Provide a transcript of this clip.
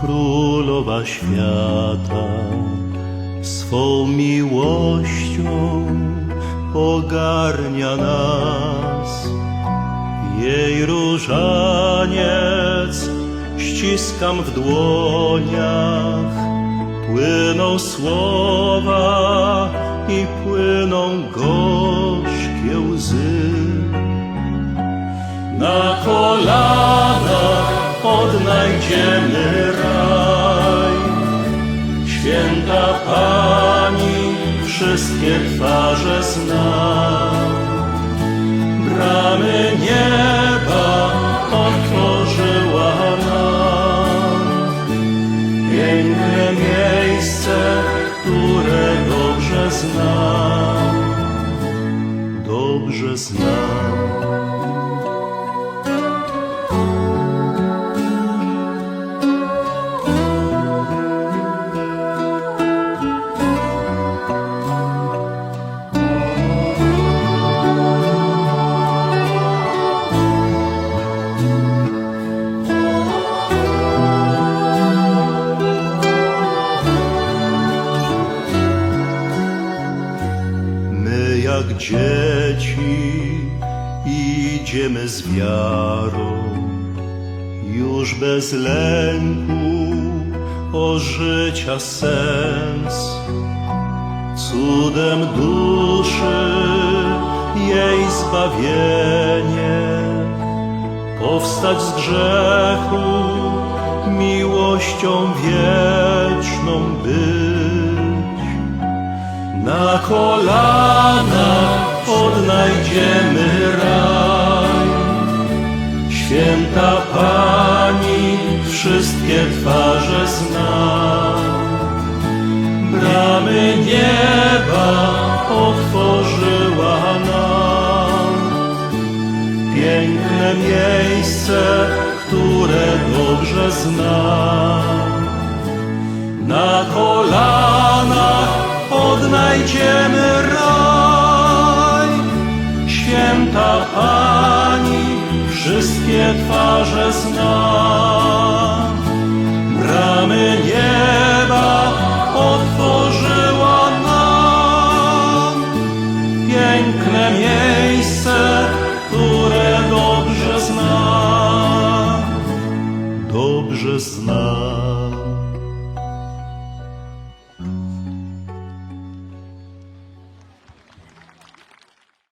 Królowa świata swą miłością ogarnia nas. Jej różaniec ściskam w dłoniach, płyną słowa i płyną gorzkie łzy. Na odnajdziemy raj. Święta Pani wszystkie twarze zna. Bramy nieba otworzyła nam. Piękne miejsce, które dobrze znam. Dobrze znam. Dzieci idziemy z wiarą, już bez lęku o życia sens. Cudem duszy jej zbawienie, powstać z grzechu, miłością wieczną być. Na kolanach odnajdziemy raj. Święta Pani wszystkie twarze zna. Bramy nieba otworzyła nam. Piękne miejsce, które dobrze znam. Na kolanach odnajdziemy wszystkie twarze zna.